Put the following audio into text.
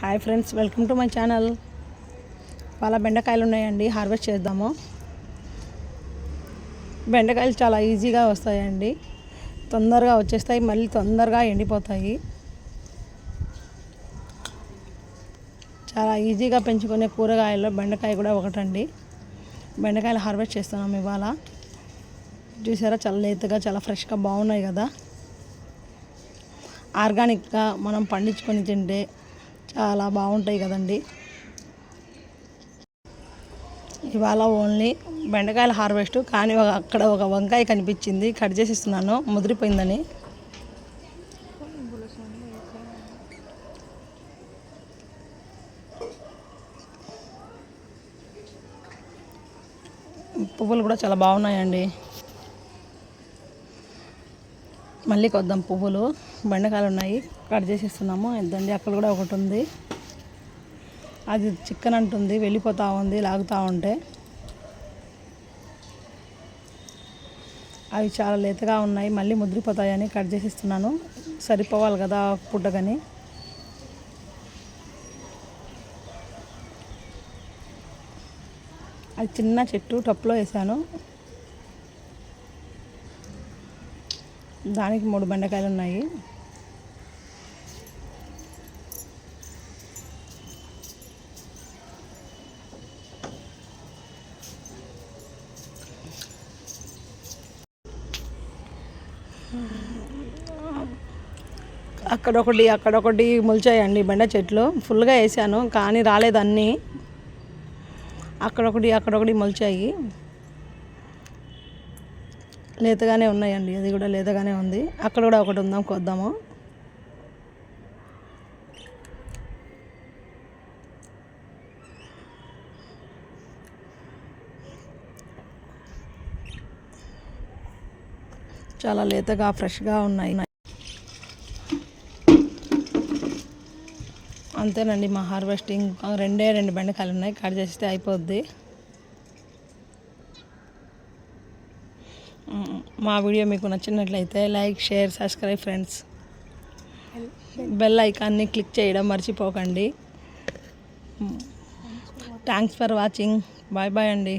Hi friends welcome to my channel వాళ్ళ బెండకాయలు ఉన్నాయండి హార్వెస్ట్ చేద్దాము. బెండకాయలు చాలా ఈజీగా వస్తాయండి. తొందరగా వచ్చేస్తాయి మళ్ళీ తొందరగా ఎండిపోతాయి. చాలా ఈజీగా పెంచుకునే కూరగాయల్లో బెండకాయ కూడా ఒకటండి. బెండకాయలు హార్వెస్ట్ చేస్తున్నాం ఇవాళ. చూసారా చాలా లేతగా చాలా ఫ్రెష్గా బాగున్నాయి కదా. ఆర్గానిక్గా మనం పండించుకొని తింటే చాలా బాగుంటాయి కదండి. ఇవాళ ఓన్లీ బెండకాయల హార్వెస్ట్ కానీ అక్కడ ఒక వంకాయ కనిపించింది కట్ చేసి ఇస్తున్నాను ముదిరిపోయిందని. పువ్వులు కూడా చాలా బాగున్నాయండి. మళ్ళీ కొద్దాం పువ్వులు. బెండకాయలు ఉన్నాయి. కట్ చేసేస్తున్నాము. ఇద్దండి అక్కడ కూడా ఒకటి ఉంది. అది చికెన్ అంటుంది వెళ్ళిపోతూ ఉంది లాగుతూ ఉంటే. అవి చాలా లేతగా ఉన్నాయి. మళ్ళీ ముద్రిపోతాయని కట్ చేసిస్తున్నాను. సరిపోవాలి కదా పుట్టగని అది చిన్న చెట్టు టప్లో వేసాను. దానికి మూడు బెండకాయలు ఉన్నాయి. అక్కడొకటి అక్కడొకటి మొలిచాయండి బెండ చెట్లు. ఫుల్గా వేసాను కానీ రాలేదు అన్నీ. అక్కడొకటి అక్కడొకటి మొలిచాయి. లేతగానే ఉన్నాయండి. అది కూడా లేతగానే ఉంది. అక్కడ కూడా ఒకటి ఉందాం కొద్దాము. చాలా లేతగా ఫ్రెష్గా ఉన్నాయి. అంతేనండి మా హార్వెస్టింగ్. రెండే రెండు బెండకాయలు ఉన్నాయి. కట్ చేస్తే అయిపోద్ది. మా వీడియో మీకు నచ్చినట్లయితే like share subscribe friends. Bell ఐకాన్ని క్లిక్ చేయడం మర్చిపోకండి. Thanks for watching. Bye bye అండి.